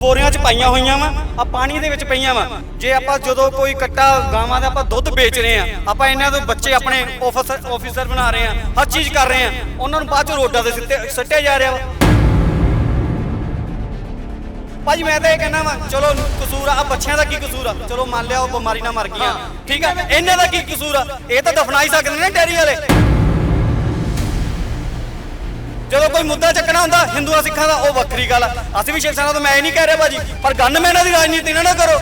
ਬੋਰੀਆਂ 'ਚ ਪਾਈਆਂ ਹੋਈਆਂ ਵਾ ਆ ਪਾਣੀ ਦੇ ਵਿੱਚ ਪਈਆਂ ਵਾ। ਜੇ ਆਪਾਂ ਜਦੋਂ ਕੋਈ ਕੱਟਾ ਗਾਵਾਂ ਦਾ ਆਪਾਂ ਦੁੱਧ ਵੇਚ ਰਹੇ ਆ ਆਪਾਂ ਇਹਨਾਂ ਦੇ ਬੱਚੇ ਆਪਣੇ ਆਫਿਸਰ ਆਫਿਸਰ ਬਣਾ ਰਹੇ ਆ ਹਰ ਚੀਜ਼ ਕਰ ਰਹੇ ਆ ਉਹਨਾਂ ਨੂੰ ਬਾਅਦ ਚ ਰੋਡਾਂ ਦੇ ਸਿੱਟੇ ਸੱਟਿਆ ਜਾ ਰਿਹਾ ਵਾ। ਭਾਜੀ ਮੈਂ ਤਾਂ ਇਹ ਕਹਿੰਦਾ ਵਾ, ਚਲੋ ਕਸੂਰ ਆ, ਆਹ ਬੱਚਿਆਂ ਦਾ ਕੀ ਕਸੂਰ ਆ? ਚਲੋ ਮੰਨ ਲਿਆ ਉਹ ਬਿਮਾਰੀ ਨਾਲ ਮਰ ਗਈਆਂ। ਠੀਕ ਆ, ਇਹਨਾਂ ਦਾ ਕੀ ਕਸੂਰ ਆ? ਇਹ ਤਾਂ ਦਫਨਾ ਹੀ ਸਕਦੇ ਨੇ ਡੈਰੀ ਵਾਲੇ। ਜਦੋਂ ਕੋਈ ਮੁੱਦਾ ਚੱਕਣਾ ਹੁੰਦਾ, ਹਿੰਦੂਆਂ ਸਿੱਖਾਂ ਦਾ, ਉਹ ਵੱਖਰੀ ਗੱਲ ਆ। ਅਸੀਂ ਵੀ ਸ਼ਿਵ ਸੈਨਾ ਤੋਂ ਮੈਂ ਇਹ ਨਹੀਂ ਕਹਿ ਰਿਹਾ ਭਾਜੀ, ਪਰ ਗਨਮੈਨਾਂ ਦੀ ਰਾਜਨੀਤੀ ਨਾ ਨਾ ਕਰੋ।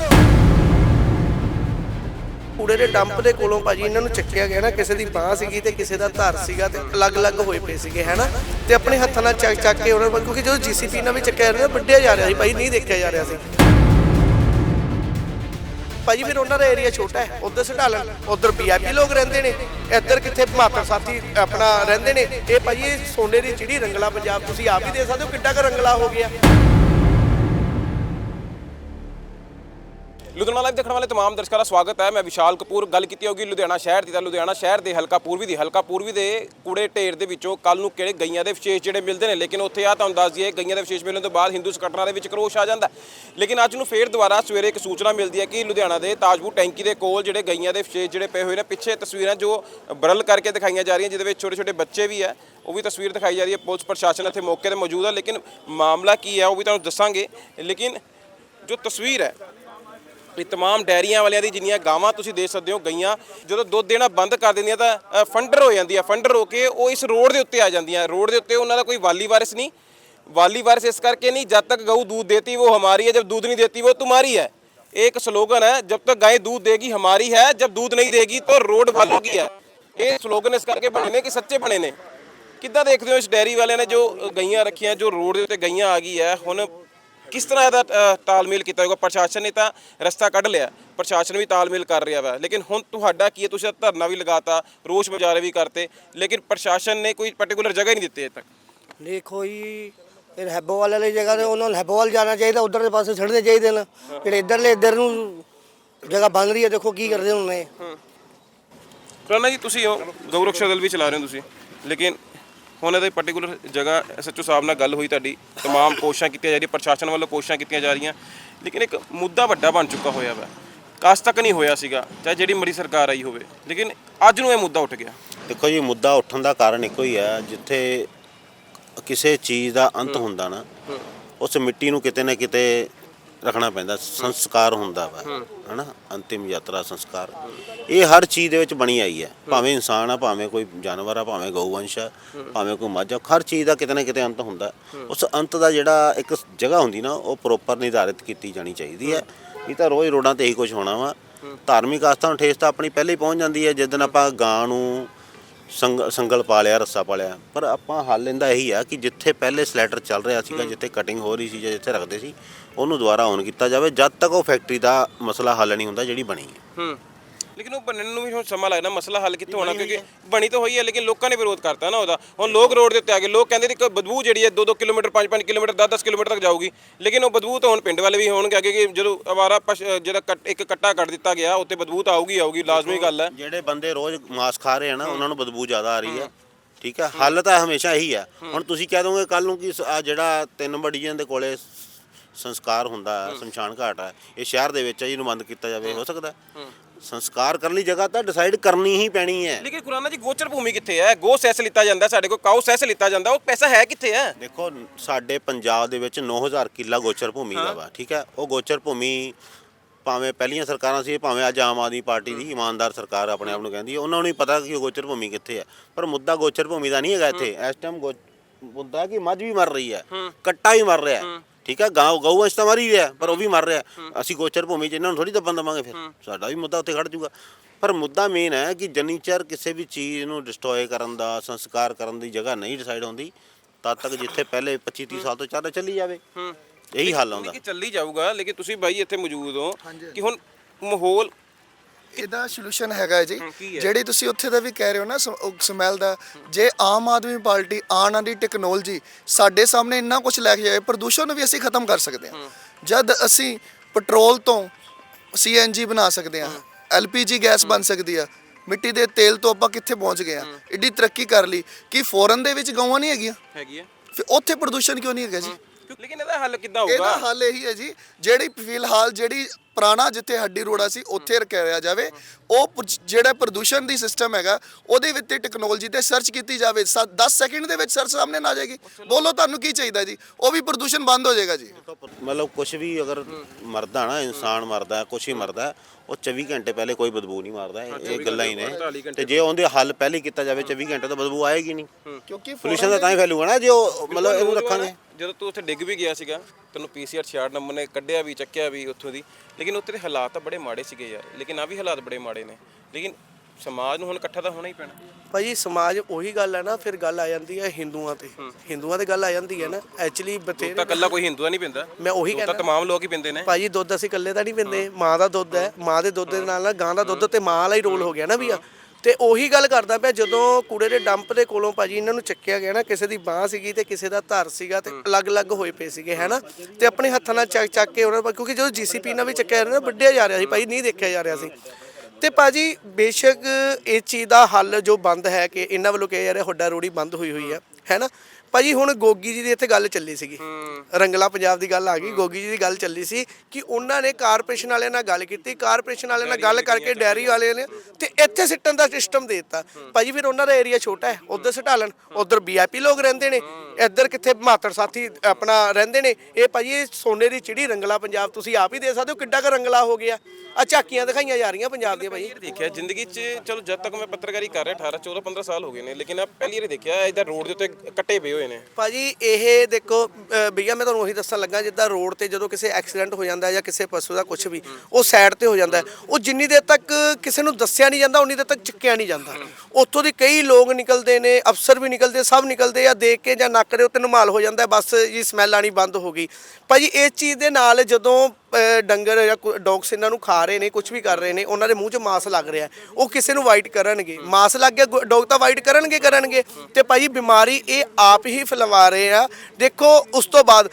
ਕੂੜੇ ਦੇ ਡੰਪ ਦੇ ਕੋਲੋਂ ਭਾਜੀ ਇਹਨਾਂ ਨੂੰ ਚੱਕਿਆ ਗਿਆ ਨਾ, ਕਿਸੇ ਦੀ ਬਾਹ ਸੀਗੀ ਤੇ ਕਿਸੇ ਦਾ ਧਰ ਸੀਗਾ ਤੇ ਅਲੱਗ-ਅਲੱਗ ਹੋਏ ਪਏ ਸੀਗੇ, ਹੈਨਾ? ਤੇ ਆਪਣੇ ਹੱਥਾਂ ਨਾਲ ਚੱਕ ਚੱਕ ਕੇ ਉਹਨਾਂ ਨੂੰ ਕਿਉਂਕਿ ਜਦੋਂ ਜੀਸੀਪੀ ਨਾਲ ਵੀ ਚੱਕਿਆ ਰਿਹਾ ਵੱਢਿਆ ਜਾ ਰਿਹਾ ਸੀ ਭਾਈ ਨਹੀਂ ਦੇਖਿਆ ਜਾ ਰਿਹਾ ਸੀ। ਭਾਜੀ ਫਿਰ ਉਹਨਾਂ ਦਾ ਏਰੀਆ ਛੋਟਾ ਹੈ, ਉਧਰ ਸਟਾ ਲੈਣ ਉਧਰ ਵੀਆਈਪੀ ਲੋਕ ਰਹਿੰਦੇ ਨੇ, ਇੱਧਰ ਕਿੱਥੇ ਮਾਤਰ ਸਾਥੀ ਆਪਣਾ ਰਹਿੰਦੇ ਨੇ, ਇਹ ਭਾਜੀ ਇਹ ਸੋਨੇ ਦੀ ਚਿੜੀ ਰੰਗਲਾ ਪੰਜਾਬ, ਤੁਸੀਂ ਆਪ ਹੀ ਦੇ ਸਕਦੇ ਹੋ ਕਿੱਡਾ ਕੁ ਰੰਗਲਾ ਹੋ ਗਿਆ। ਲੁਧਿਆਣਾ ਲਾਈਵ ਦੇਖਣ ਵਾਲੇ तमाम ਦਰਸ਼ਕਾਂ ਦਾ ਸਵਾਗਤ ਹੈ ਮੈਂ ਵਿਸ਼ਾਲ ਕਪੂਰ ਗੱਲ ਕੀਤੀ ਹੋਗੀ ਲੁਧਿਆਣਾ ਸ਼ਹਿਰ ਦੀ ਤਾਂ ਲੁਧਿਆਣਾ ਸ਼ਹਿਰ ਦੇ ਹਲਕਾ ਪੂਰਬੀ ਦੀ ਹਲਕਾ ਪੂਰਬੀ ਦੇ ਕੂੜੇ ਢੇਰ ਦੇ ਵਿੱਚੋਂ ਕੱਲ ਨੂੰ ਕਿਹੜੇ ਗਈਆਂ ਦੇ ਵਿਸ਼ੇਸ਼ ਜਿਹੜੇ ਮਿਲਦੇ ਨੇ ਲੇਕਿਨ ਉੱਥੇ ਆ ਤੁਹਾਨੂੰ ਦੱਸ ਦਈਏ ਗਈਆਂ ਦੇ ਵਿਸ਼ੇਸ਼ ਮਿਲਣ ਤੋਂ ਬਾਅਦ ਹਿੰਦੂ ਸੰਗਠਨਾਂ ਦੇ ਵਿੱਚ ਕਰੋਸ਼ ਆ ਜਾਂਦਾ ਹੈ। ਲੇਕਿਨ ਅੱਜ ਨੂੰ ਫੇਰ ਦੁਬਾਰਾ ਸਵੇਰੇ ਇੱਕ ਸੂਚਨਾ ਮਿਲਦੀ ਹੈ ਕਿ ਲੁਧਿਆਣਾ ਦੇ ਤਾਜਪੁਰ ਟੈਂਕੀ ਦੇ ਕੋਲ ਜਿਹੜੇ ਗਈਆਂ ਦੇ ਵਿਸ਼ੇਸ਼ ਜਿਹੜੇ ਪਏ ਹੋਏ ਨੇ ਪਿੱਛੇ ਤਸਵੀਰਾਂ ਜੋ ਬਰਲ ਕਰਕੇ ਦਿਖਾਈਆਂ ਜਾ ਰਹੀਆਂ ਜਿਹਦੇ ਵਿੱਚ ਛੋਟੇ ਛੋਟੇ ਬੱਚੇ ਵੀ ਹੈ ਉਹ ਵੀ ਤਸਵੀਰ ਦਿਖਾਈ ਜਾ ਰਹੀ ਹੈ ਪੁਲਿਸ ਪ੍ਰਸ਼ਾਸਨ ਇੱਥੇ ਮੌਕੇ ਤੇ ਮੌਜੂਦ ਹੈ ਲੇਕਿਨ ਮਾਮਲਾ ਕੀ ਹੈ ਉਹ ਵੀ ਤੁਹਾਨੂੰ ਦੱਸਾਂਗੇ ਲੇਕਿਨ ਜੋ ਤਸਵੀਰ ਹੈ ਇਹ तमाम ਡੈਰੀਆਂ ਵਾਲਿਆਂ ਦੀ ਜਿੰਨੀਆਂ ਗਾਵਾਂ ਤੁਸੀਂ ਦੇਖ ਸਕਦੇ ਹੋ ਗਈਆਂ ਜਦੋਂ ਦੁੱਧ ਦੇਣਾ ਬੰਦ ਕਰ ਦਿੰਦੀਆਂ ਤਾਂ ਅ, ਫੰਡਰ ਹੋ ਜਾਂਦੀ ਆ ਫੰਡਰ ਹੋ ਕੇ ਉਹ ਇਸ ਰੋਡ ਦੇ ਉੱਤੇ ਆ ਜਾਂਦੀਆਂ ਰੋਡ ਦੇ ਉੱਤੇ ਉਹਨਾਂ ਦਾ ਕੋਈ ਵਾਲੀ ਵਾਰਿਸ ਨਹੀਂ ਵਾਲੀ ਵਾਰਿਸ ਇਸ ਕਰਕੇ ਨਹੀਂ ਜਦ ਤੱਕ ਗਊ दूध देती वो हमारी है जब दूध नहीं देती वो तुम्हारी है ਇਹ ਇੱਕ ਸਲੋਗਨ ਹੈ ਜਬ ਤੱਕ गाय दूध देगी हमारी है जब दूध नहीं देगी तो रोड वालों की है ਇਹ ਸਲੋਗਨ ਇਸ ਕਰਕੇ ਬਣੇ ਨੇ ਕਿ ਸੱਚੇ ਬਣੇ ਨੇ ਕਿੱਦਾਂ ਦੇਖਦੇ ਹੋ ਇਸ ਡੈਰੀ ਵਾਲਿਆਂ ਨੇ ਜੋ ਅ, ਗਈਆਂ ਰੱਖੀਆਂ ਜੋ ਰੋਡ ਦੇ ਉੱਤੇ ਗਈਆਂ ਆ ਗਈ ਹੈ ਹੁਣ ਕਿਸ ਤਰ੍ਹਾਂ ਇਹਦਾ ਤਾਲਮੇਲ ਕੀਤਾ ਜਾਊਗਾ? ਪ੍ਰਸ਼ਾਸਨ ਨੇ ਤਾਂ ਰਸਤਾ ਕੱਢ ਲਿਆ। ਪ੍ਰਸ਼ਾਸਨ ਵੀ ਤਾਲਮੇਲ ਕਰ ਰਿਹਾ ਵਾ। ਲੇਕਿਨ ਹੁਣ ਤੁਹਾਡਾ ਕੀ ਹੈ? ਤੁਸੀਂ ਤਾਂ ਧਰਨਾ ਵੀ ਲਗਾਤਾ ਰੋਸ ਮੁਜ਼ਾਹਰੇ ਵੀ ਕਰਤੇ। ਲੇਕਿਨ ਪ੍ਰਸ਼ਾਸਨ ਨੇ ਕੋਈ ਪਾਰਟਿਕੂਲਰ ਜਗ੍ਹਾ ਹੀ ਨਹੀਂ ਦਿੱਤੀ ਅਜੇ ਤੱਕ। ਦੇਖੋ ਜੀ ਇਹ ਹੈਬੋਵਾਲ ਵਾਲੀ ਜਗ੍ਹਾ ਤੇ ਉਹਨਾਂ ਨੂੰ ਹੈਬੋਵਾਲ ਜਾਣਾ ਚਾਹੀਦਾ। ਉਧਰਲੇ ਪਾਸੇ ਛੱਡਦੇ ਚਾਹੀਦੇ ਨੇ। ਜਿਹੜੇ ਇੱਧਰਲੇ ਇੱਧਰ ਨੂੰ ਜਗ੍ਹਾ ਬਣ ਰਹੀ ਹੈ ਦੇਖੋ ਕੀ ਕਰਦੇ ਹੁਣ ਇਹ। ਪ੍ਰਾਣਾ ਜੀ ਤੁਸੀਂ ਹੋ ਗੌਰਵ ਦਲ ਵੀ ਚਲਾ ਰਹੇ ਹੋ ਤੁਸੀਂ। ਲੇਕਿਨ ਹੁਣ ਇਹਦੇ ਪਾਰਟਿਕੂਲਰ ਜਗ੍ਹਾ ਐਸਐਚਓ ਸਾਹਿਬ ਨਾਲ ਗੱਲ ਹੋਈ ਤੁਹਾਡੀ तमाम ਕੋਸ਼ਿਸ਼ਾਂ ਕੀਤੀਆਂ ਜਾ ਰਹੀਆਂ ਪ੍ਰਸ਼ਾਸਨ ਵੱਲੋਂ ਕੋਸ਼ਿਸ਼ਾਂ ਕੀਤੀਆਂ ਜਾ ਰਹੀਆਂ ਲੇਕਿਨ ਇੱਕ ਮੁੱਦਾ ਵੱਡਾ ਬਣ ਚੁੱਕਾ ਹੋਇਆ ਵਾ ਕਾਸ ਤੱਕ ਨਹੀਂ ਹੋਇਆ ਸੀਗਾ ਚਾਹੇ ਜਿਹੜੀ ਮਰੀ ਸਰਕਾਰ ਆਈ ਹੋਵੇ ਲੇਕਿਨ ਅੱਜ ਨੂੰ ਇਹ ਮੁੱਦਾ ਉੱਠ ਗਿਆ ਦੇਖੋ ਜੀ ਮੁੱਦਾ ਉੱਠਣ ਦਾ ਕਾਰਨ ਇੱਕੋ ਹੀ ਹੈ ਜਿੱਥੇ ਕਿਸੇ ਚੀਜ਼ ਦਾ ਅੰਤ ਹੁੰਦਾ ਨਾ ਉਸ ਮਿੱਟੀ ਨੂੰ ਕਿਤੇ ਨਾ ਕਿਤੇ ਰੱਖਣਾ ਪੈਂਦਾ ਸੰਸਕਾਰ ਹੁੰਦਾ ਵਾ ਹਨਾ? ਅੰਤਿਮ ਯਾਤਰਾ ਸੰਸਕਾਰ। ਇਹ ਹਰ ਚੀਜ਼ ਦੇ ਵਿੱਚ ਬਣੀ ਆਈ ਹੈ। ਭਾਵੇਂ ਇਨਸਾਨ ਆ ਭਾਵੇਂ ਕੋਈ ਜਾਨਵਰ ਆ ਭਾਵੇਂ ਗਊਵੰਸ਼ ਆ ਭਾਵੇਂ ਕੋਈ ਮੱਝ ਆ ਹਰ ਚੀਜ਼ ਦਾ ਕਿਤੇ ਨਾ ਕਿਤੇ ਅੰਤ ਹੁੰਦਾ। ਉਸ ਅੰਤ ਦਾ ਜਿਹੜਾ ਇੱਕ ਜਗ੍ਹਾ ਹੁੰਦੀ ਨਾ ਉਹ ਪ੍ਰੋਪਰ ਨਿਰਧਾਰਿਤ ਕੀਤੀ ਜਾਣੀ ਚਾਹੀਦੀ ਹੈ। ਇਹ ਤਾਂ ਰੋਜ਼ ਰੋਡਾਂ ਤੇ ਇਹੀ ਕੁਝ ਹੋਣਾ ਵਾ। ਧਾਰਮਿਕ ਆਸਥਾ ਨੂੰ ਠੇਸ ਤਾਂ ਆਪਣੀ ਪਹਿਲੇ ਹੀ ਪਹੁੰਚ ਜਾਂਦੀ ਹੈ। ਜਦੋਂ ਆਪਾਂ ਗਾਂ ਨੂੰ ਸੰਗ ਸੰਗਲ ਪਾ ਲਿਆ ਰੱਸਾ ਪਾ ਲਿਆ। ਪਰ ਆਪਾਂ ਹੱਲ ਇਹਦਾ ਇਹੀ ਆ ਕਿ ਜਿੱਥੇ ਪਹਿਲੇ ਸਲੈਟਰ ਚੱਲ ਰਿਹਾ ਸੀਗਾ ਜਿੱਥੇ ਕਟਿੰਗ ਹੋ ਰਹੀ ਸੀ ਜਾਂ ਜਿੱਥੇ ਰੱਖਦੇ ਸੀ ਉਹਨੂੰ ਦੁਬਾਰਾ ਔਨ ਕੀਤਾ ਜਾਵੇ ਜਦ ਤੱਕ ਉਹ ਫੈਕਟਰੀ ਦਾ ਮਸਲਾ ਹੱਲ ਨਹੀਂ ਹੁੰਦਾ ਜਿਹੜੀ ਬਣੀ ਹੈ। ਹੂੰ। ਲੇਕਿਨ ਉਹ ਬਣਨ ਨੂੰ ਵੀ ਹੁਣ ਸਮਾਂ ਲੱਗਦਾ ਮਸਲਾ ਹੱਲ ਕਿੱਥੋਂ ਹੋਣਾ ਕਿਉਂਕਿ ਬਣੀ ਤਾਂ ਹੋਈ ਹੈ ਲੇਕਿਨ ਲੋਕਾਂ ਨੇ ਵਿਰੋਧ ਕਰਤਾ ਨਾ ਉਹਦਾ। ਹੁਣ ਲੋਕ ਰੋਡ ਦੇ ਉੱਤੇ ਆ ਗਏ ਲੋਕ ਕਹਿੰਦੇ ਨੇ ਕਿ ਬਦਬੂ ਜਿਹੜੀ ਹੈ 2-2 ਕਿਲੋਮੀਟਰ 5-5 ਕਿਲੋਮੀਟਰ 10-10 ਕਿਲੋਮੀਟਰ ਤੱਕ ਜਾਊਗੀ। ਲੇਕਿਨ ਉਹ ਬਦਬੂ ਤਾਂ ਹੁਣ ਪਿੰਡ ਵਾਲੇ ਵੀ ਹੋਣਗੇ ਅੱਗੇ ਕਿ ਜਦੋਂ ਅਵਾਰਾ ਪਸ਼- ਜਿਹੜਾ ਕੱਟ- ਇੱਕ ਕੱਟਾ ਕੱਢ ਦਿੱਤਾ ਗਿਆ ਉੱਤੇ ਬਦਬੂ ਤਾਂ ਆਊਗੀ ਆਊਗੀ ਲਾਜ਼ਮੀ ਗੱਲ ਹੈ। ਜਿਹੜੇ ਬੰਦੇ ਰੋਜ਼ ਮਾਸ ਖਾ ਰਹੇ ਆ ਨਾ ਉਹਨਾਂ ਨੂੰ ਬਦਬੂ ਜ਼ਿਆਦਾ ਆ ਰਹੀ ਹੈ। ਠੀਕ ਹੈ? ਹੱਲ ਤਾਂ ਹਮੇਸ਼ਾ ਇਹੀ ਹੈ। ਹੁਣ ਤੁਸੀਂ ਕਹਿ ਦੋਗੇ ਕੱਲ ਨੂੰ ਕਿ ਸ- ਆਹ ਜਿਹੜਾ ਤਿੰਨ ਨੰਬਰ ਡਿਵੀਜ਼ਨ ਦੇ ਕੋਲੇ ਸੰਸਕਾਰ ਹੁੰਦਾ ਹੈ। ਸ਼ਮਸ਼ਾਨ ਘਾਟ ਹੈ ਇਹ ਸ਼ਹਿਰ ਦੇ ਵਿੱਚ ਹੈ ਇਹਨੂੰ ਬੰਦ ਕੀਤਾ ਜਾਵੇ ਹੋ। ਸਕਦਾ ਹੈ? ਸੰਸਕਾਰ ਕਰਨ ਲਈ ਜਗ੍ਹਾ ਤਾਂ ਡਿਸਾਈਡ ਕਰਨੀ ਹੀ ਪੈਣੀ ਹੈ। ਲੇਕਿਨ ਖੁਰਾਨਾ ਜੀ ਗੋਚਰ ਭੂਮੀ ਕਿੱਥੇ ਹੈ? ਗੋ ਸੈਸ ਲਿੱਤਾ ਜਾਂਦਾ ਸਾਡੇ ਕੋਲ ਕਾਉ ਸੈਸ ਲਿੱਤਾ ਜਾਂਦਾ ਉਹ ਪੈਸਾ ਹੈ ਕਿੱਥੇ ਹੈ? ਦੇਖੋ ਸਾਡੇ ਪੰਜਾਬ ਦੇ ਵਿੱਚ 9000 ਕਿੱਲਾ ਗੋਚਰ ਭੂਮੀ ਦਾ ਵਾ ਠੀਕ ਹੈ? ਉਹ ਗੋਚਰ ਭੂਮੀ ਭਾਵੇਂ ਪਹਿਲੀਆਂ ਸਰਕਾਰਾਂ ਸੀ ਭਾਵੇਂ ਅੱਜ ਆਮ ਆਦਮੀ ਪਾਰਟੀ ਦੀ ਇਮਾਨਦਾਰ ਸਰਕਾਰ ਆਪਣੇ ਆਪ ਨੂੰ ਕਹਿੰਦੀ ਹੈ ਉਹਨਾਂ ਨੂੰ ਹੀ ਪਤਾ ਕਿ ਉਹ ਗੋਚਰ ਭੂਮੀ ਕਿੱਥੇ ਹੈ। ਪਰ ਮੁੱਦਾ ਗੋਚਰ ਭੂਮੀ ਦਾ ਨਹੀਂ ਹੈਗਾ ਇੱਥੇ। ਇਸ ਟਾਈਮ ਮੁੱਦਾ ਕਿ ਮੱਝ ਵੀ ਮਰ ਰਹੀ ਹੈ ਕੱਟਾ ਵੀ ਮਰ ਰਿਹਾ ਹੈ। ਠੀਕ ਹੈ ਗਾਂ ਗਊ ਵੰਸ਼ ਤਾਂ ਮਰ ਰਿਹਾ ਪਰ ਉਹ ਵੀ ਮਰ ਰਿਹਾ। ਅਸੀਂ ਗੋਚਰ ਭੂਮੀ 'ਚ ਇਹਨਾਂ ਨੂੰ ਥੋੜੀ ਦੱਬਣ ਦਵਾਂਗੇ ਫਿਰ। ਸਾਡਾ ਵੀ ਮੁੱਦਾ ਉੱਥੇ ਖੜ ਜਾਊਗਾ ਪਰ ਮੁੱਦਾ ਮੇਨ ਹੈ ਕਿ ਜਨੀਚਰ ਕਿਸੇ ਵੀ ਚੀਜ਼ ਨੂੰ ਡਿਸਟਰੋਏ ਕਰਨ ਦਾ ਸੰਸਕਾਰ ਕਰਨ ਦੀ ਜਗ੍ਹਾ ਨਹੀਂ ਡਿਸਾਈਡ ਹੁੰਦੀ। ਤਦ ਤੱਕ ਜਿੱਥੇ ਪਹਿਲੇ 25 30 ਸਾਲ ਤੋਂ ਚੱਲ ਚੱਲੀ ਜਾਵੇ। ਇਹੀ ਹੱਲ ਆਉਂਦਾ। ਕਿ ਚੱਲੀ ਜਾਊਗਾ ਲੇਕਿਨ ਤੁਸੀਂ ਬਾਈ ਇੱਥੇ ਮੌਜੂਦ ਹੋ ਕਿ ਹੁਣ ਮਾਹੌਲ ਇਹਦਾ ਸੋਲੂਸ਼ਨ ਹੈਗਾ ਜੀ? ਜਿਹੜੀ ਤੁਸੀਂ ਉੱਥੇ ਦਾ ਵੀ ਕਹਿ ਰਹੇ ਹੋ ਨਾ ਸਮੈਲ ਦਾ ਜੇ ਆਮ ਆਦਮੀ ਪਾਰਟੀ ਆਉਣ ਵਾਲੀ ਟੈਕਨੋਲੋਜੀ ਸਾਡੇ ਸਾਹਮਣੇ ਇੰਨਾ ਕੁਝ ਲੈ ਕੇ ਜਾਏ ਪ੍ਰਦੂਸ਼ਣ ਨੂੰ ਵੀ ਅਸੀਂ ਖਤਮ ਕਰ ਸਕਦੇ ਹਾਂ। ਜਦ ਅਸੀਂ ਪੈਟਰੋਲ ਤੋਂ ਸੀਐਨਜੀ ਬਣਾ ਸਕਦੇ ਹਾਂ ਐਲਪੀਜੀ ਗੈਸ ਬਣ ਸਕਦੀ ਆ ਮਿੱਟੀ ਦੇ ਤੇਲ ਤੋਂ ਆਪਾਂ ਕਿੱਥੇ ਪਹੁੰਚ ਗਏ ਆ ਏਡੀ ਤਰੱਕੀ ਕਰ ਲਈ ਕਿ ਫੋਰਨ ਦੇ ਵਿੱਚ ਗਊਆਂ ਨਹੀਂ ਹੈਗੀਆਂ। ਹੈਗੀ ਹੈ ਫਿਰ ਉੱਥੇ ਪ੍ਰਦੂਸ਼ਣ ਕਿਉਂ ਨਹੀਂ ਹੈਗਾ ਜੀ? ਲੇਕਿਨ ਇਹਦਾ ਹੱਲ ਕਿੱਦਾਂ ਇਹਦਾ ਹੋਊਗਾ? ਹੱਲ ਇਹੀ ਹੈ ਜੀ ਜਿਹੜੀ ਫਿਲਹਾਲ ਜਿਹੜੀ ਪੁਰਾਣਾ ਜਿੱਥੇ ਹੱਡੀ ਰੋੜਾ ਸੀ ਉੱਥੇ ਰੱਖਿਆ ਜਾਵੇ। ਉਹ ਪ- ਜਿਹੜਾ ਪ੍ਰਦੂਸ਼ਣ ਦੀ ਸਿਸਟਮ ਹੈਗਾ ਉਹਦੇ ਵਿੱਚ ਟੈਕਨੋਲੋਜੀ ਤੇ ਸਰਚ ਕੀਤੀ ਜਾਵੇ 10 ਸੈਕਿੰਡ ਦੇ ਵਿੱਚ ਸਰਚ ਸਾਹਮਣੇ ਆ ਜਾਏਗੀ। ਬੋਲੋ ਤੁਹਾਨੂੰ ਕੀ ਚਾਹੀਦਾ ਜੀ? ਉਹ ਵੀ ਪ੍ਰਦੂਸ਼ਣ ਬੰਦ ਹੋ ਜਾਏਗਾ ਜੀ। ਮਤਲਬ ਕੁਝ ਵੀ ਅਗਰ ਮਰਦਾ ਨਾ ਇਨਸਾਨ ਮਰਦਾ ਕੁਝ ਹੀ ਮਰਦਾ ਉਹ 24 ਘੰਟੇ ਪਹਿਲੇ ਕੋਈ ਬਦਬੂ ਨਹੀਂ ਮਾਰਦਾ ਇਹ ਇਹ ਗੱਲਾਂ ਹੀ ਨੇ। ਤੇ ਜੇ ਉਹਦੇ ਹੱਲ ਪਹਿਲੇ ਕੀਤਾ ਜਾਵੇ 24 ਘੰਟੇ ਤਾਂ ਬਦਬੂ ਆਏਗੀ ਨਹੀਂ। ਕਿਉਂਕਿ ਪੋਲੂਸ਼ਨ ਦਾ ਤਾਂ ਹੀ ਫੈਲੂਗਾ ਨਾ ਜੇ ਉਹ ਮਤਲਬ ਇਹਨੂੰ ਰੱਖਾਂਗੇ। ਜਦੋਂ ਤੂੰ ਉੱਥੇ ਡਿੱਗ ਵੀ ਗਿਆ ਸੀਗਾ ਤੈਨੂੰ ਪੀਸੀਆਰ 66 ਨੰਬਰ ਨੇ ਕੱਢਿਆ ਵੀ ਚੱਕਿਆ ਵੀ ਉੱਥੋਂ ਦੀ ਲੇਕਿਨ ਉੱਥੇ ਦੇ ਹਾਲਾਤ ਤਾਂ ਬੜੇ ਮਾੜੇ ਸੀਗੇ ਯਾਰ ਲੇਕਿਨ ਆ ਵੀ ਹਾਲਾਤ ਬੜੇ ਮਾੜੇ ਨੇ। ਲੇਕਿਨ ਸਮਾਜ ਨੂੰ ਹੁਣ ਇਕੱਠਾ ਤਾਂ ਹੋਣਾ ਹੀ ਪੈਣਾ। ਭਾਜੀ ਸਮਾਜ ਉਹੀ ਗੱਲ ਹੈ ਨਾ ਫਿਰ ਗੱਲ ਆ ਜਾਂਦੀ ਹੈ ਹਿੰਦੂਆਂ ਤੇ। ਹਿੰਦੂਆਂ ਤੇ ਗੱਲ ਆ ਜਾਂਦੀ ਹੈ ਨਾ ਐਕਚੁਅਲੀ ਤਾਂ ਬਥੇਰੇ ਇਕੱਲਾ ਕੋਈ ਹਿੰਦੂ ਤਾਂ ਨਹੀਂ ਪਿੰਦਾ। ਮੈਂ ਉਹੀ ਤਾਂ ਕਹਿੰਦਾ ਤਮਾਮ ਲੋਕ ਹੀ ਪਿੰਦੇ ਨੇ। ਭਾਜੀ ਦੁੱਧ ਅਸੀਂ ਇਕੱਲੇ ਤਾਂ ਨਹੀਂ ਪਿੰਦੇ ਮਾਂ ਦਾ ਦੁੱਧ ਹੈ ਮਾਂ ਦੇ ਦੁੱਧ ਦੇ ਨਾਲ ਨਾਲ ਗਾਂ ਦਾ ਦੁੱਧ ਤੇ ਮਾਂ ਵਾਲਾ ਹੀ ਰੋਲ ਹੋ ਗਿਆ ਨਾ ਵੀ ਆ। ਤੇ ਉਹੀ ਗੱਲ ਕਰਦਾ ਪਿਆ ਜਦੋਂ ਕੂੜੇ ਦੇ ਡੰਪ ਦੇ ਕੋਲੋਂ ਭਾਜੀ ਇਹਨਾਂ ਨੂੰ ਚੱਕਿਆ ਗਿਆ ਨਾ ਕਿਸੇ ਦੀ ਬਾਹ ਸੀਗੀ ਤੇ ਕਿਸੇ ਦਾ ਧਰ ਸੀਗਾ ਤੇ ਅਲੱਗ-ਅਲੱਗ ਹੋਏ ਪਏ ਸੀਗੇ ਹੈਨਾ ਤੇ ਆਪਣੇ ਹੱਥਾਂ ਨਾਲ ਚੱਕ ਚੱਕ ਕੇ ਉਹਨਾਂ ਕਿਉਂਕਿ ਜਦੋਂ ਜੀਸੀਪੀ ਨਾਲ ਵੀ ਚੱਕਿਆ ਰਿਹਾ ਨਾ ਵੱਢਿਆ ਜਾ ਰਿਹਾ ਸੀ ਭਾਜੀ ਨਹੀਂ ਦੇਖਿਆ ਜਾ ਰਿਹਾ ਸੀ। ਤੇ ਭਾਜੀ ਬੇਸ਼ੱਕ ਇਸ ਚੀਜ਼ ਦਾ ਹੱਲ ਜੋ ਬੰਦ ਹੈ ਕਿ ਇਹਨਾਂ ਵੱਲੋਂ ਕਿਹਾ ਜਾ ਰਿਹਾ ਹੁੱਡਾ ਰੋੜੀ ਬੰਦ ਹੋਈ ਹੋਈ ਹੈ ਹੈਨਾ ਭਾਜੀ ਹੁਣ ਗੋਗੀ ਜੀ ਦੀ ਇੱਥੇ ਗੱਲ ਚੱਲੀ ਸੀਗੀ। ਰੰਗਲਾ ਪੰਜਾਬ ਦੀ ਗੱਲ ਆ ਗਈ ਗੋਗੀ ਜੀ ਦੀ ਗੱਲ ਚੱਲੀ ਸੀ ਕਿ ਉਹਨਾਂ ਨੇ ਕਾਰਪੋਰੇਸ਼ਨ ਵਾਲਿਆਂ ਨਾਲ ਗੱਲ ਕੀਤੀ ਕਾਰਪੋਰੇਸ਼ਨ ਵਾਲਿਆਂ ਨਾਲ ਗੱਲ ਕਰਕੇ ਡੈਰੀ ਵਾਲਿਆਂ ਨੇ ਤੇ ਇੱਥੇ ਸਿੱਟਣ ਦਾ ਸਿਸਟਮ ਦੇ ਦਿੱਤਾ। ਭਾਜੀ ਫਿਰ ਉਹਨਾਂ ਦਾ ਏਰੀਆ ਛੋਟਾ ਹੈ ਉਧਰ ਸਿਟਾ ਲੈਣ ਉਧਰ ਵੀਆਈਪੀ ਲੋਕ ਰਹਿੰਦੇ ਨੇ ਇੱਧਰ ਕਿੱਥੇ ਮਾਤੜ ਸਾਥੀ ਆਪਣਾ ਰਹਿੰਦੇ ਨੇ ਇਹ ਭਾਜੀ ਇਹ ਸੋਨੇ ਦੀ ਚਿੜੀ ਰੰਗਲਾ ਪੰਜਾਬ ਤੁਸੀਂ ਆਪ ਹੀ ਦੇ ਸਕਦੇ ਹੋ ਕਿੱਡਾ ਕੁ ਰੰਗਲਾ ਹੋ ਗਿਆ। ਆ ਝਾਕੀਆਂ ਦਿਖਾਈਆਂ ਜਾ ਰਹੀਆਂ ਪੰਜਾਬ ਦੀਆਂ ਭਾਜੀ। ਦੇਖਿਆ ਜ਼ਿੰਦਗੀ 'ਚ ਚਲੋ ਜਦ ਤੱਕ ਮੈਂ ਪੱਤਰਕਾਰੀ ਕਰ ਰਿਹਾ 18 14 15 ਸਾਲ ਹੋ ਗਏ ਨੇ ਲੇਕਿਨ ਆ ਪਹਿਲੀ ਵਾਰ ਦੇਖਿਆ ਇਹਦਾ ਰੋਡ ਦੇ ਉੱਤੇ ਕੱਟੇ ਪਏ ਹੋਏ ਨੇ? ਭਾਜੀ ਇਹ ਦੇਖੋ ਅ, ਭਈਆ ਮੈਂ ਤੁਹਾਨੂੰ ਉਹੀ ਦੱਸਣ ਲੱਗਾ ਜਿੱਦਾਂ ਰੋਡ ਤੇ ਜਦੋਂ ਕਿਸੇ ਐਕਸੀਡੈਂਟ ਹੋ ਜਾਂਦਾ ਹੈ ਜਾਂ ਕਿਸੇ ਪਸ਼ੂ ਦਾ ਕੁਝ ਵੀ ਉਹ ਸਾਈਡ ਤੇ ਹੋ ਜਾਂਦਾ। ਹੈ। ਉਹ ਜਿੰਨੀ ਦੇਰ ਤੱਕ ਕਿਸੇ ਨੂੰ ਦੱਸਿਆ ਨਹੀਂ ਜਾਂਦਾ ਉਨੀ ਦੇਰ ਤੱਕ ਚੱਕਿਆ ਨਹੀਂ ਜਾਂਦਾ। ਉੱਥੋਂ ਦੀ ਕਈ ਲੋਕ ਨਿਕਲਦੇ ਨੇ ਅਫਸਰ ਵੀ ਨਿਕਲਦੇ ਸਭ ਨਿਕਲਦੇ ਆ ਦੇਖ ਕੇ ਜਾਂ ਨੱਕ ਦੇ ਉੱਤੇ ਨੁਮਾਲ ਹੋ ਜਾਂਦਾ ਹੈ, ਬਸ ਜੀ ਸਮੈਲ ਆਣੀ ਬੰਦ ਹੋ ਗਈ। ਭਾਜੀ ਇਸ ਚੀਜ਼ ਦੇ ਨਾਲ ਜਦੋਂ ਅ, ਡੰਗਰ ਜਾਂ ਡੌਗਸ ਇਹਨਾਂ ਨੂੰ ਖਾ ਰਹੇ ਨੇ ਕੁਝ ਵੀ ਕਰ ਰਹੇ ਨੇ ਉਹਨਾਂ ਦੇ ਮੂੰਹ 'ਚ ਮਾਸ ਲੱਗ ਰਿਹਾ। ਹੈ। ਉਹ ਕਿਸੇ ਨੂੰ ਵਾਈਟ ਕਰਨਗੇ। ਮਾਸ ਲੱਗ ਗਿਆ ਡੌਗ ਤਾਂ ਵਾਈਟ ਕਰਨਗੇ ਕਰਨਗੇ। ਤੇ ਭਾਜੀ ਬਿਮਾਰੀ ਇਹ ਆਪ ਹੀ ਹੀ ਫੈਲਵਾ ਰਹੇ ਆ। ਦੇਖੋ, ਉਸ ਤੋਂ ਬਾਅਦ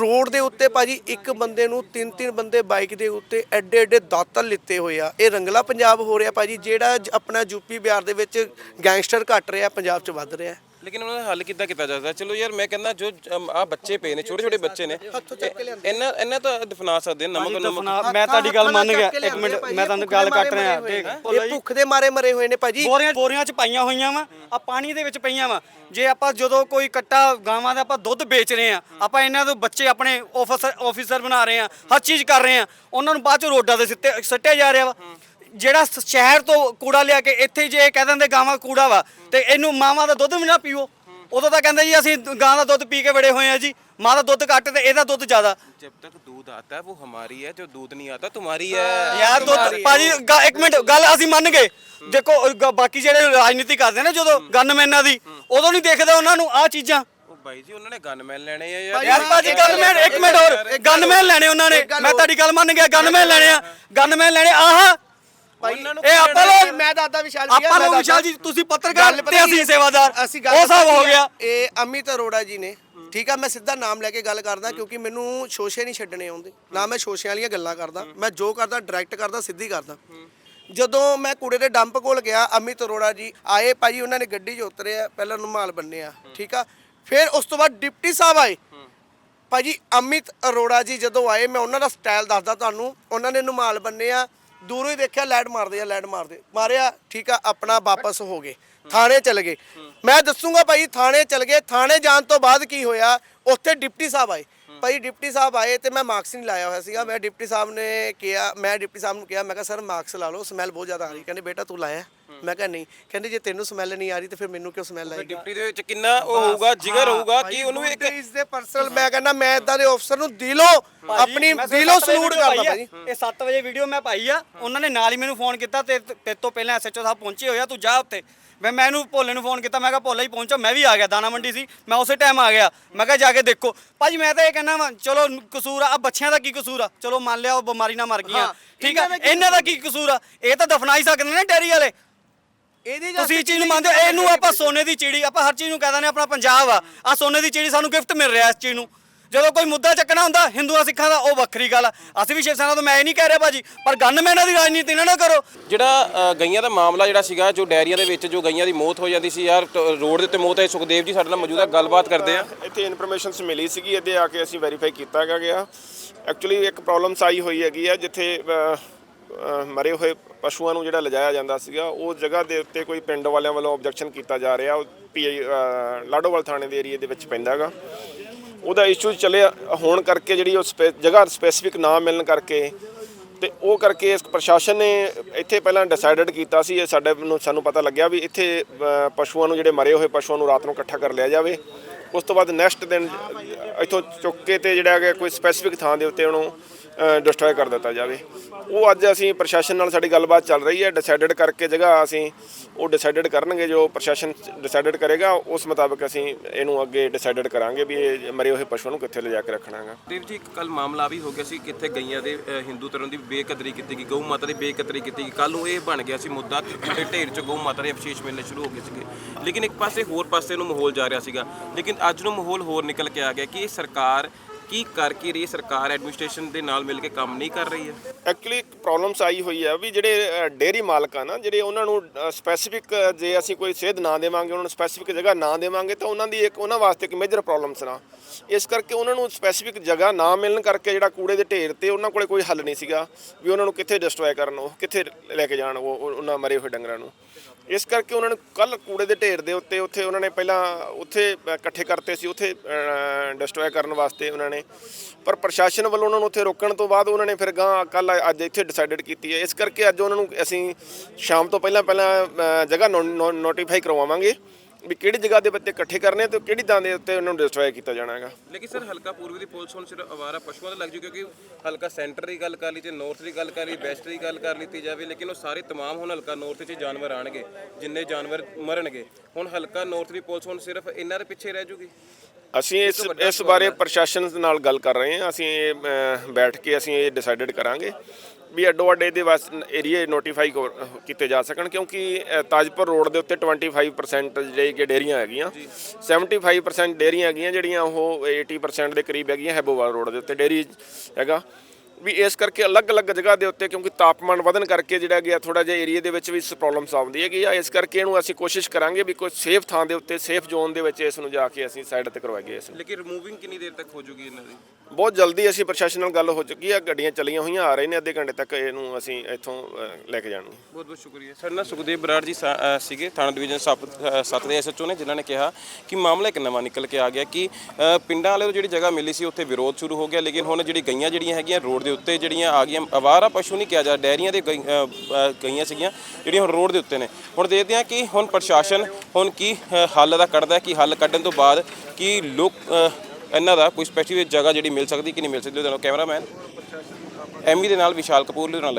ਰੋਡ ਦੇ ਉੱਤੇ ਭਾਜੀ ਇੱਕ ਬੰਦੇ ਨੂੰ ਤਿੰਨ ਤਿੰਨ ਬੰਦੇ ਬਾਈਕ ਦੇ ਉੱਤੇ ਐਡੇ ਐਡੇ ਦਾਤਲ ਲਿੱਤੇ ਹੋਏ ਆ। ਇਹ ਰੰਗਲਾ ਪੰਜਾਬ ਹੋ ਰਿਹਾ ਭਾਜੀ, ਜਿਹੜਾ ਜ- ਆਪਣਾ ਯੂਪੀ ਬਿਹਾਰ ਦੇ ਵਿੱਚ ਗੈਂਗਸਟਰ ਘਟ ਰਿਹਾ, ਪੰਜਾਬ 'ਚ ਵੱਧ ਰਿਹਾ। ਲੇਕਿਨ ਉਹਨਾਂ ਦਾ ਹੱਲ ਕਿੱਦਾਂ ਕੀਤਾ ਜਾ ਸਕਦਾ? ਚਲੋ ਯਾਰ ਮੈਂ ਕਹਿੰਦਾ ਜੋ ਆ ਬੱਚੇ ਪਏ ਨੇ ਛੋਟੇ ਛੋਟੇ ਬੱਚੇ ਨੇ ਇਹਨਾਂ ਇਹਨਾਂ ਤਾਂ ਦਫਨਾ ਸਕਦੇ ਨੇ ਨਮਕ ਮੈਂ ਤੁਹਾਡੀ ਗੱਲ ਮੰਨ ਗਿਆ। ਇੱਕ ਮਿੰਟ ਮੈਂ ਤੁਹਾਨੂੰ ਗੱਲ ਕੱਟ ਰਿਹਾ। ਦੇਖ ਇਹ ਭੁੱਖ ਦੇ ਮਾਰੇ ਮਰੇ ਹੋਏ ਨੇ ਭਾਜੀ। ਬੋਰੀਆਂ ਬੋਰੀਆਂ ਚ ਪਾਈਆਂ ਹੋਈਆਂ ਵਾ ਆ ਪਾਣੀ ਦੇ ਵਿੱਚ ਪਈਆਂ ਵਾ। ਜੇ ਆਪਾਂ ਜਦੋਂ ਕੋਈ ਕੱਟਾ ਗਾਵਾਂ ਦਾ ਆਪਾਂ ਦੁੱਧ ਵੇਚ ਰਹੇ ਆ ਆਪਾਂ ਇਹਨਾਂ ਤੋਂ ਬੱਚੇ ਆਪਣੇ ਆਫੀਸਰ ਆਫੀਸਰ ਬਣਾ ਰਹੇ ਆ ਹਰ ਚੀਜ਼ ਕਰ ਰਹੇ ਆ ਉਹਨਾਂ ਨੂੰ ਬਾਅਦ ਚ ਰੋਡਾਂ ਦੇ ਸਿੱਟੇ ਸੱਟਿਆ ਜਾ ਰਿਹਾ ਵਾ। ਜਿਹੜਾ ਸ- ਸ਼ਹਿਰ ਤੋਂ ਕੂੜਾ ਲਿਆ ਕੇ ਇੱਥੇ ਜੇ ਇਹ ਕਹਿ ਦਿੰਦੇ ਗਾਵਾਂ ਕੂੜਾ ਵਾ ਤੇ ਇਹਨੂੰ ਮਾਵਾਂ ਦਾ ਦੁੱਧ ਵੀ ਨਾ ਪੀਓ ਉਦੋਂ ਤਾਂ ਕਹਿੰਦੇ ਜੀ ਅਸੀਂ ਗਾਂ ਦਾ ਦੁੱਧ ਪੀ ਕੇ ਬੜੇ ਹੋਏ ਆ ਜੀ ਮਾਂ ਦਾ ਦੁੱਧ ਘੱਟ ਤੇ ਇਹਦਾ ਦੁੱਧ ਜ਼ਿਆਦਾ जब तक दूध आता है वो हमारी है जो दूध नहीं आता तुम्हारी है ਯਾਰ ਦੁੱਧ ਭਾਜੀ ਗ- ਇੱਕ ਮਿੰਟ ਗੱਲ ਅਸੀਂ ਮੰਨ ਗਏ ਦੇਖੋ ਗ- ਬਾਕੀ ਜਿਹੜੇ ਰਾਜਨੀਤੀ ਕਰਦੇ ਨੇ ਜਦੋਂ ਗਨਮੈਨਾਂ ਦੀ ਉਦੋਂ ਨਹੀਂ ਦੇਖਦੇ ਉਹਨਾਂ ਨੂੰ ਆਹ ਚੀਜ਼ਾਂ ਉਹ ਬਾਈ ਜੀ ਉਹਨਾਂ ਨੇ ਗਨਮੈਨ ਲੈਣੇ ਆ ਯਾਰ ਯਾਰ ਭਾਜੀ ਗਨਮੈਨ ਇੱਕ ਮਿੰਟ ਹੋਰ ਗਨਮੈਨ ਲੈਣੇ ਉਹਨਾਂ ਨੇ ਮੈਂ ਤੁਹਾਡੀ ਗੱਲ ਮੰਨ ਗਿਆ ਗਨਮੈਨ ਲੈਣੇ ਆ ਗਨਮੈਨ ਲੈਣੇ ਆਹ ਇਹ ਆਪਾਂ ਲੋਕ ਮੈਂ ਦਾਦਾ ਵਿਸ਼ਾਲ ਭਈਆ, ਆਪਾਂ ਲੋਕ ਵਿਸ਼ਾਲ ਜੀ ਤੁਸੀਂ ਪੱਤਰਕਾਰ ਤੇ ਅਸੀਂ? ਸੇਵਾਦਾਰ। ਅਸੀਂ ਗੱਲ ਉਹ ਸਭ ਹੋ ਗਿਆ? ਇਹ ਅਮਿਤ ਅਰੋੜਾ ਜੀ ਨੇ ਠੀਕ ਆ ਮੈਂ ਸਿੱਧਾ ਨਾਮ ਲੈ ਕੇ ਗੱਲ ਕਰਦਾ ਕਿਉਂਕਿ ਮੈਨੂੰ ਸ਼ੋਸ਼ੇ ਨਹੀਂ ਛੱਡਣੇ ਆਉਂਦੇ। ਨਾ ਮੈਂ ਸ਼ੋਸ਼ਿਆਂ ਵਾਲੀਆਂ ਗੱਲਾਂ ਕਰਦਾ ਮੈਂ ਜੋ ਕਰਦਾ ਡਾਇਰੈਕਟ ਕਰਦਾ ਸਿੱਧੀ ਕਰਦਾ। ਜਦੋਂ ਮੈਂ ਕੂੜੇ ਦੇ ਡੰਪ ਕੋਲ ਗਿਆ ਅਮਿਤ ਅਰੋੜਾ ਜੀ ਆਏ ਭਾਜੀ ਉਹਨਾਂ ਨੇ ਗੱਡੀ 'ਚ ਉਤਰੇ ਆ ਪਹਿਲਾਂ ਰੁਮਾਲ ਬੰਨਿਆ ਠੀਕ ਆ। ਫਿਰ ਉਸ ਤੋਂ ਬਾਅਦ ਡਿਪਟੀ ਸਾਹਿਬ ਆਏ। ਭਾਜੀ ਅਮਿਤ ਅਰੋੜਾ ਜੀ ਜਦੋਂ ਆਏ ਮੈਂ ਉਹਨਾਂ ਦਾ ਸਟਾਈਲ ਦੱਸਦਾ ਤੁਹਾਨੂੰ ਉਹਨਾਂ ਨੇ ਨੁਮਾਲ ਬੰਨੇ ਆ ਦੂਰੋਂ ਹੀ ਦੇਖਿਆ ਲੈਡ ਮਾਰਦੇ ਆ ਲੈਡ ਮਾਰਦੇ। ਮਾਰਿਆ, ਠੀਕ ਆ, ਆਪਣਾ ਵਾਪਸ ਹੋ ਗਏ। ਥਾਣੇ ਚਲ ਗਏ। ਮੈਂ ਦੱਸੂਗਾ ਭਾਈ, ਥਾਣੇ ਚਲ ਗਏ। ਥਾਣੇ ਜਾਣ ਤੋਂ ਬਾਅਦ ਕੀ ਹੋਇਆ? ਉੱਥੇ ਡਿਪਟੀ ਸਾਹਿਬ ਆਏ। ਭਾਈ ਡਿਪਟੀ ਸਾਹਿਬ ਆਏ ਤੇ ਮੈਂ ਮਾਸਕ ਨਹੀਂ ਲਾਇਆ ਹੋਇਆ ਸੀਗਾ। ਮੈਂ ਡਿਪਟੀ ਸਾਹਿਬ ਨੇ ਕਿਹਾ, ਮੈਂ ਡਿਪਟੀ ਸਾਹਿਬ ਨੂੰ ਕਿਹਾ, ਮੈਂ ਕਿਹਾ, ਸਰ, ਮਾਸਕ ਲਾ ਲਓ ਸਮੈਲ ਬਹੁਤ ਜ਼ਿਆਦਾ ਆ ਰਹੀ ਕਹਿੰਦੇ, ਬੇਟਾ, ਤੂੰ ਲਾਇਆ ਮੈਂ ਕਿਹਾ ਨਹੀਂ ਕਹਿੰਦੇ ਜੇ ਤੈਨੂੰ ਸਮੈਲ ਨਹੀਂ ਆ ਰਹੀ ਤੇ ਫਿਰ ਮੈਨੂੰ ਕਿਉਂ ਸਮੈਲ ਆਏਗੀ? ਡਿਪਟੀ ਦੇ ਵਿੱਚ ਕਿੰਨਾ ਉਹ ਹੋਊਗਾ ਜਿਗਰ ਹੋਊਗਾ ਕਿ ਉਹਨੂੰ ਇੱਕ ਇਸ ਦੇ ਪਰਸਨਲ ਮੈਂ ਕਹਿੰਦਾ ਮੈਂ ਇਦਾਂ ਦੇ ਅਫਸਰ ਨੂੰ ਦਿਲੋਂ ਆਪਣੀ ਦਿਲੋਂ ਸਲੂਟ ਕਰਦਾ। ਭਾਜੀ ਇਹ 7 ਵਜੇ ਵੀਡੀਓ ਮੈਂ ਪਾਈ ਆ ਉਹਨਾਂ ਨੇ ਨਾਲ ਹੀ ਮੈਨੂੰ ਫੋਨ ਕੀਤਾ ਤੇ ਤੇ ਤੋਂ ਪਹਿਲਾਂ ਐਸਐਚਓ ਸਾਹਿਬ ਪਹੁੰਚੇ ਹੋਇਆ ਤੂੰ ਜਾ ਉੱਤੇ ਮੈਂ ਮੈਨੂੰ ਭੋਲੇ ਨੂੰ ਫੋਨ ਕੀਤਾ ਮੈਂ ਕਿਹਾ ਭੋਲਾ ਹੀ ਪਹੁੰਚੋ ਮੈਂ ਵੀ ਆ ਗਿਆ ਦਾਣਾ ਮੰਡੀ ਸੀ ਮੈਂ ਉਸੇ ਟਾਈਮ ਆ ਗਿਆ। ਮੈਂ ਕਿਹਾ ਜਾ ਕੇ ਦੇਖੋ। ਭਾਜੀ ਮੈਂ ਤਾਂ ਇਹ ਕਹਿੰਦਾ ਵਾ ਚਲੋ ਕਸੂਰ ਆ ਆਹ ਬੱਚਿਆਂ ਦਾ ਕੀ ਕਸੂਰ ਆ? ਚਲੋ ਮੰਨ ਲਿਆ ਉਹ ਬਿਮਾਰੀ ਨਾਲ ਮਰ ਗਈਆਂ। ਠੀਕ ਆ ਇਹਨਾਂ ਦਾ ਕੀ ਕਸੂਰ? ਆ? ਇਹ ਤਾਂ ਦਫਨਾ ਹੀ ਸਕਦੇ ਨੇ ਡੈਰੀ ਵਾਲੇ। ਇਹਦੀ ਤੁਸੀਂ ਇਹ ਚੀਜ਼ ਨੂੰ ਮੰਨਦੇ ਹੋ? ਇਹਨੂੰ ਆਪਾਂ ਸੋਨੇ ਦੀ ਚਿੜੀ ਆਪਾਂ ਹਰ ਚੀਜ਼ ਨੂੰ ਕਹਿੰਦੇ ਨੇ ਆਪਣਾ ਪੰਜਾਬ ਆ। ਆ ਸੋਨੇ ਦੀ ਚਿੜੀ ਸਾਨੂੰ ਗਿਫਟ ਮਿਲ ਰਿਹਾ ਇਸ ਚੀਜ਼ ਨੂੰ। ਜਦੋਂ ਕੋਈ ਮੁੱਦਾ ਚੱਕਣਾ ਹੁੰਦਾ ਹਿੰਦੂਆਂ ਸਿੱਖਾਂ ਦਾ ਉਹ ਵੱਖਰੀ ਗੱਲ ਆ। ਅਸੀਂ ਵੀ ਸ਼ਿਵ ਸੈਨਾ ਤੋਂ ਮੈਂ ਇਹ ਨਹੀਂ ਕਹਿ ਰਿਹਾ ਭਾਜੀ ਪਰ ਗਨਮੈਨਾਂ ਦੀ ਰਾਜਨੀਤੀ ਨਾ ਨਾ ਕਰੋ। ਜਿਹੜਾ ਅ, ਗਈਆਂ ਦਾ ਮਾਮਲਾ ਜਿਹੜਾ ਸੀਗਾ ਜੋ ਡੈਰੀਆਂ ਦੇ ਵਿੱਚ ਜੋ ਗਈਆਂ ਦੀ ਮੌਤ ਹੋ ਜਾਂਦੀ ਸੀ ਯਾਰ ਟ- ਰੋਡ ਦੇ ਉੱਤੇ ਮੌਤ ਹੈ ਸੁਖਦੇਵ ਜੀ ਸਾਡੇ ਨਾਲ ਮੌਜੂਦ ਹੈ ਗੱਲਬਾਤ ਕਰਦੇ ਆ। ਇੱਥੇ ਇਨਫੋਰਮੇਸ਼ਨਸ ਮਿਲੀ ਸੀਗੀ ਇਹਦੇ ਆ ਕੇ ਅਸੀਂ ਵੈਰੀਫਾਈ ਕੀਤਾ ਹੈਗਾ ਗਿਆ। ਐਕਚੁਅਲੀ ਇੱਕ ਪ੍ਰੋਬਲਮਸ ਆਈ ਹੋਈ ਹੈਗੀ ਆ ਜਿੱਥੇ ਮਰੇ ਹੋਏ ਪਸ਼ੂਆਂ ਨੂੰ ਜਿਹੜਾ ਲਿਜਾਇਆ ਜਾਂਦਾ ਸੀਗਾ, ਉਹ ਜਗ੍ਹਾ ਦੇ ਉੱਤੇ ਕੋਈ ਪਿੰਡ ਵਾਲਿਆਂ ਵੱਲੋਂ ਆਬਜੈਕਸ਼ਨ ਕੀਤਾ ਜਾ ਰਿਹਾ, ਉਹ ਪੀਆਈ ਲਾਡੋਵਾਲ ਥਾਣੇ ਦੇ ਏਰੀਆ ਦੇ ਵਿੱਚ ਪੈਂਦਾ ਹੈਗਾ। ਉਹਦਾ ਇਸ਼ੂ ਚੱਲਿਆ, ਹੋਣ ਕਰਕੇ ਜਿਹੜੀ ਉਹ ਸਪੇ- ਜਗ੍ਹਾ ਸਪੈਸੀਫਿਕ ਨਾ ਮਿਲਣ ਕਰਕੇ ਤੇ ਉਹ ਕਰਕੇ ਇਸ ਪ੍ਰਸ਼ਾਸਨ ਨੇ ਇੱਥੇ ਪਹਿਲਾਂ ਡਿਸਾਈਡਡ ਕੀਤਾ ਸੀ, ਇਹ ਸਾਡੇ ਨੂੰ, ਸਾਨੂੰ ਪਤਾ ਲੱਗਿਆ ਵੀ ਇੱਥੇ ਪਸ਼ੂਆਂ ਨੂੰ ਜਿਹੜੇ ਮਰੇ ਹੋਏ ਪਸ਼ੂਆਂ ਨੂੰ ਰਾਤ ਨੂੰ ਇਕੱਠਾ ਕਰ ਲਿਆ ਜਾਵੇ। ਉਸ ਤੋਂ ਬਾਅਦ ਨੈਕਸਟ ਦਿਨ ਇੱਥੋਂ ਚੁੱਕ ਕੇ ਤੇ ਜਿਹੜਾ ਹੈਗਾ ਕੋਈ ਸਪੈਸੀਫਿਕ ਥਾਂ ਦੇ ਉੱਤੇ ਉਹਨੂੰ ਡਿਸਟਰੋਏ ਕਰ ਦਿੱਤਾ ਜਾਵੇ। ਉਹ ਅੱਜ ਅਸੀਂ ਪ੍ਰਸ਼ਾਸਨ ਨਾਲ ਸਾਡੀ ਗੱਲਬਾਤ ਚੱਲ ਰਹੀ ਹੈ। ਡਿਸਾਈਡਡ ਕਰਕੇ ਜਗ੍ਹਾ ਅਸੀਂ ਉਹ ਡਿਸਾਈਡਡ ਕਰਨਗੇ ਜੋ ਪ੍ਰਸ਼ਾਸਨ ਡਿਸਾਈਡਡ ਕਰੇਗਾ ਉਸ ਮੁਤਾਬਕ ਅਸੀਂ ਇਹਨੂੰ ਅੱਗੇ ਡਿਸਾਈਡਡ ਕਰਾਂਗੇ ਵੀ ਇਹ ਮਰੇ ਹੋਏ ਪਸ਼ੂਆਂ ਨੂੰ ਕਿੱਥੇ ਲਿਜਾ ਕੇ ਰੱਖਣਾ ਹੈਗਾ ਦੇਵ ਜੀ ਕੱਲ ਮਾਮਲਾ ਵੀ ਹੋ ਗਿਆ ਸੀ ਕਿੱਥੇ ਗਈਆਂ ਦੇ ਅ, ਹਿੰਦੂ ਧਰਮ ਦੀ ਬੇਕਦਰੀ ਕੀਤੀ ਗਈ ਗਊ ਮਾਤਾ ਦੀ ਬੇਕਦਰੀ ਕੀਤੀ ਗਈ। ਕੱਲ ਨੂੰ ਇਹ ਬਣ ਗਿਆ ਸੀ ਮੁੱਦਾ ਕਿ ਢੇਰ ਚ ਗਊ ਮਾਤਾ ਦੇ ਅਵਸ਼ੇਸ਼ ਮਿਲਣੇ ਸ਼ੁਰੂ ਹੋ ਗਏ ਸੀਗੇ। ਲੇਕਿਨ ਇੱਕ ਪਾਸੇ ਹੋਰ ਪਾਸੇ ਨੂੰ ਮਾਹੌਲ ਜਾ ਰਿਹਾ ਸੀਗਾ ਲੇਕਿਨ ਅੱਜ ਨੂੰ ਮਾਹੌਲ ਹੋਰ ਨਿਕਲ ਕੇ ਆ ਗਿਆ ਕਿ ਇਹ ਸਰਕਾਰ ਕੀ ਕਰ ਕੀ ਰਹੀ ਹੈ? ਸਰਕਾਰ ਐਡਮਿਨਿਸਟ੍ਰੇਸ਼ਨ ਦੇ ਨਾਲ ਮਿਲ ਕੇ ਕੰਮ ਨਹੀਂ ਕਰ ਰਹੀ ਹੈ? ਐਕਚੁਅਲੀ ਇੱਕ ਪ੍ਰੋਬਲਮਸ ਆਈ ਹੋਈ ਹੈ ਵੀ ਜਿਹੜੇ ਡੇਰੀ ਮਾਲਕ ਆ ਨਾ, ਜਿਹੜੇ ਉਹਨਾਂ ਨੂੰ ਸਪੈਸੀਫਿਕ ਜੇ ਅਸੀਂ ਕੋਈ ਸੇਧ ਨਾ ਦੇਵਾਂਗੇ, ਉਹਨਾਂ ਨੂੰ ਸਪੈਸੀਫਿਕ ਜਗ੍ਹਾ ਨਾ ਦੇਵਾਂਗੇ, ਤਾਂ ਉਹਨਾਂ ਦੀ ਇੱਕ, ਉਹਨਾਂ ਵਾਸਤੇ ਇੱਕ ਮੇਜਰ ਪ੍ਰੋਬਲਮਸ ਨਾ। ਇਸ ਕਰਕੇ ਉਹਨਾਂ ਨੂੰ ਸਪੈਸੀਫਿਕ ਜਗ੍ਹਾ ਨਾ ਮਿਲਣ ਕਰਕੇ ਜਿਹੜਾ ਕੂੜੇ ਦੇ ਢੇਰ ਤੇ ਉਹਨਾਂ ਕੋਲੇ ਕੋਈ ਹੱਲ ਨਹੀਂ ਸੀਗਾ, ਵੀ ਉਹਨਾਂ ਨੂੰ ਕਿੱਥੇ ਡਿਸਟਰੋਏ ਕਰਨ ਉਹ, ਕਿੱਥੇ ਲੈ ਕੇ ਜਾਣ ਉਹ, ਉਹਨਾਂ ਮਰੇ ਹੋਏ ਡੰਗਰਾਂ ਨੂੰ। ਇਸ ਕਰਕੇ ਉਹਨਾਂ ਨੇ ਕੱਲ ਕੂੜੇ ਦੇ ਢੇਰ ਦੇ ਉੱਤੇ ਉੱਥੇ ਉਹਨਾਂ ਨੇ ਪਹਿਲਾਂ ਉੱਥੇ ਇਕੱਠੇ ਕਰਤੇ ਸੀ ਉੱਥੇ ਡਿਸਟਰੋਏ ਕਰਨ ਵਾਸਤੇ ਉਹਨਾਂ ਨੇ। ਪਰ ਪ੍ਰਸ਼ਾਸਨ ਵੱਲੋਂ ਉਹਨਾਂ ਨੂੰ ਉੱਥੇ ਰੋਕਣ ਤੋਂ ਬਾਅਦ ਉਹਨਾਂ ਨੇ ਫਿਰ ਗਾਂ ਕੱਲ ਅੱਜ ਇੱਥੇ ਡਿਸਾਈਡਡ ਕੀਤੀ ਹੈ। ਇਸ ਕਰਕੇ ਅੱਜ ਉਹਨਾਂ ਨੂੰ ਅਸੀਂ ਸ਼ਾਮ ਤੋਂ ਪਹਿਲਾਂ ਪਹਿਲਾਂ ਅ, ਜਗ੍ਹਾ ਨੋਟੀਫਾਈ ਕਰਵਾਵਾਂਗੇ। ਵੀ ਕਿਹੜੀ ਜਗ੍ਹਾ ਦੇ ਉੱਤੇ ਇਕੱਠੇ ਕਰਨੇ ਤੇ ਕਿਹੜੀ ਥਾਂ ਦੇ ਉੱਤੇ ਉਹਨਾਂ ਨੂੰ ਡਿਸਟਰੋਏ ਕੀਤਾ ਜਾਣਾ ਹੈਗਾ? ਲੇਕਿਨ ਸਰ ਹਲਕਾ ਪੂਰਬੀ ਦੀ ਪੁਲਿਸ ਹੁਣ ਸਿਰਫ ਅਵਾਰਾ ਪਸ਼ੂਆਂ ਤੇ ਲੱਗ ਜੂ ਕਿਉਂਕਿ ਹਲਕਾ ਸੈਂਟਰ ਦੀ ਗੱਲ ਕਰ ਲਈ ਤੇ ਨਾਰਥ ਦੀ ਗੱਲ ਕਰ ਲਈ ਵੈਸਟ ਦੀ ਗੱਲ ਕਰ ਲਈ ਜਾਵੇ ਲੇਕਿਨ ਉਹ ਸਾਰੇ ਤਮਾਮ ਹੁਣ ਹਲਕਾ ਨਾਰਥ 'ਚ ਜਾਨਵਰ ਆਣਗੇ ਜਿੰਨੇ ਜਾਨਵਰ ਮਰਨਗੇ। ਹੁਣ ਹਲਕਾ ਨਾਰਥ ਦੀ ਪੁਲਿਸ ਹੁਣ ਸਿਰਫ ਇਹਨਾਂ ਦੇ ਪਿੱਛੇ ਰਹਿ ਜੂਗੀ। ਅਸੀਂ ਇਸ ਇਸ ਬਾਰੇ ਪ੍ਰਸ਼ਾਸਨ ਦੇ ਨਾਲ ਗੱਲ ਕਰ ਰਹੇ ਹਾਂ ਅਸੀਂ ਬੈਠ ਕੇ ਅਸੀਂ ਇਹ ਡਿਸਾਈਡਡ ਕਰਾਂਗੇ। ਵੀ ਅੱਡੋ ਅੱਡੇ ਦੇ ਵਾਸ ਏਰੀਏ ਨੋਟੀਫਾਈ ਕੀਤੇ ਜਾ ਸਕਣ ਕਿਉਂਕਿ ਤਾਜਪੁਰ ਰੋਡ ਦੇ ਉੱਤੇ 25% ਜਿਹੜੇ ਕਿ ਡੇਰੀਆਂ ਹੈਗੀਆਂ। 75% ਡੇਰੀਆਂ ਹੈਗੀਆਂ ਜਿਹੜੀਆਂ ਉਹ 80% ਦੇ ਕਰੀਬ ਹੈਗੀਆਂ ਹੈਬੋਵਾਲ ਰੋਡ ਦੇ ਉੱਤੇ ਡੇਰੀ ਹੈਗਾ। ਵੀ ਇਸ ਕਰਕੇ ਅਲੱਗ-ਅਲੱਗ ਜਗ੍ਹਾ ਦੇ ਉੱਤੇ ਕਿਉਂਕਿ ਤਾਪਮਾਨ ਵਧਣ ਕਰਕੇ ਜਿਹੜਾ ਗਿਆ ਥੋੜਾ ਜਿਹਾ ਏਰੀਆ ਦੇ ਵਿੱਚ ਵੀ ਪ੍ਰੋਬਲਮਸ ਆਉਂਦੀ ਹੈਗੀ ਆ। ਇਸ ਕਰਕੇ ਇਹਨੂੰ ਅਸੀਂ ਕੋਸ਼ਿਸ਼ ਕਰਾਂਗੇ ਵੀ ਕੋਈ ਸੇਫ ਥਾਂ ਦੇ ਉੱਤੇ ਸੇਫ ਜ਼ੋਨ ਦੇ ਵਿੱਚ ਇਸ ਨੂੰ ਜਾ ਕੇ ਅਸੀਂ ਸਾਈਡ ਤੇ ਕਰਵਾਈਏ ਇਸ ਨੂੰ। ਲੇਕਿਨ ਰਿਮੂਵਿੰਗ ਕਿੰਨੀ ਦੇਰ ਤੱਕ ਹੋ ਜੂਗੀ ਇਹਨਾਂ ਦੀ? ਬਹੁਤ ਜਲਦੀ ਅਸੀਂ ਪ੍ਰਸ਼ਾਸਨ ਨਾਲ ਗੱਲ ਹੋ ਚੁੱਕੀ ਆ ਗੱਡੀਆਂ ਚੱਲੀਆਂ ਹੋਈਆਂ ਆ ਰਹੇ ਨੇ ਅੱਧੇ ਘੰਟੇ ਤੱਕ ਇਹਨੂੰ ਅਸੀਂ ਇੱਥੋਂ ਲੈ ਕੇ ਜਾਣਗੇ। ਬਹੁਤ ਬਹੁਤ ਸ਼ੁਕਰੀਆ। ਸਾਡੇ ਨਾਲ ਸੁਖਦੇਵ ਬਰਾੜ ਜੀ ਸੀਗੇ ਥਾਣਾ ਡਿਵੀਜ਼ਨ 7 ਦੇ ਐਸਐਚਓ ਨੇ ਜਿਨ੍ਹਾਂ ਨੇ ਕਿਹਾ ਕਿ ਮਾਮਲਾ ਇੱਕ ਨਵਾਂ ਨਿਕਲ ਕੇ ਆ ਗਿਆ ਕਿ ਪਿੰਡਾਂ ਵਾਲੇ ਤੋਂ ਜਿਹੜੀ ਜਗ੍ਹਾ ਮਿਲੀ ਸੀ ਉੱਥੇ ਵਿਰੋਧ ਸ਼ੁਰੂ ਹੋ ਗਿਆ। ਲੇਕਿਨ ਹੁਣ ਜਿਹੜੀ ਗਈਆਂ ਜਿਹੜੀਆਂ ਹੈਗੀਆਂ ਰੋਡ ਦੇ ਉੱਤੇ ਜਿਹੜੀਆਂ ਆ ਗਈਆਂ, ਅਵਾਰਾ ਪਸ਼ੂ ਨਹੀਂ ਕਿਹਾ ਜਾ, ਡੈਰੀਆਂ ਦੇ ਗਈ- ਗਈਆਂ ਸੀਗੀਆਂ, ਜਿਹੜੀਆਂ ਹੁਣ ਰੋਡ ਦੇ ਉੱਤੇ ਨੇ। ਹੁਣ ਦੇਖਦੇ ਹਾਂ ਕਿ ਹੁਣ ਪ੍ਰਸ਼ਾਸਨ ਹੁਣ ਕੀ ਹੱਲ ਦਾ ਕੱਢਦਾ ਕਿ ਹੱਲ ਕੱਢਣ ਤੋਂ ਬਾਅਦ ਕੀ ਲੋਕ ਇਹਨਾਂ ਦਾ ਕੋਈ ਸਪੈਸੀਫਿਕ ਜਗ੍ਹਾ ਜਿਹੜੀ ਮਿਲ ਸਕਦੀ, ਕਿ ਨਹੀਂ ਮਿਲ ਸਕਦੀ, ਉਹਦੇ ਨਾਲ ਕੈਮਰਾਮੈਨ ਐਮੀ ਦੇ ਨਾਲ ਵਿਸ਼ਾਲ ਕਪੂਰ ਦੇ ਨਾਲ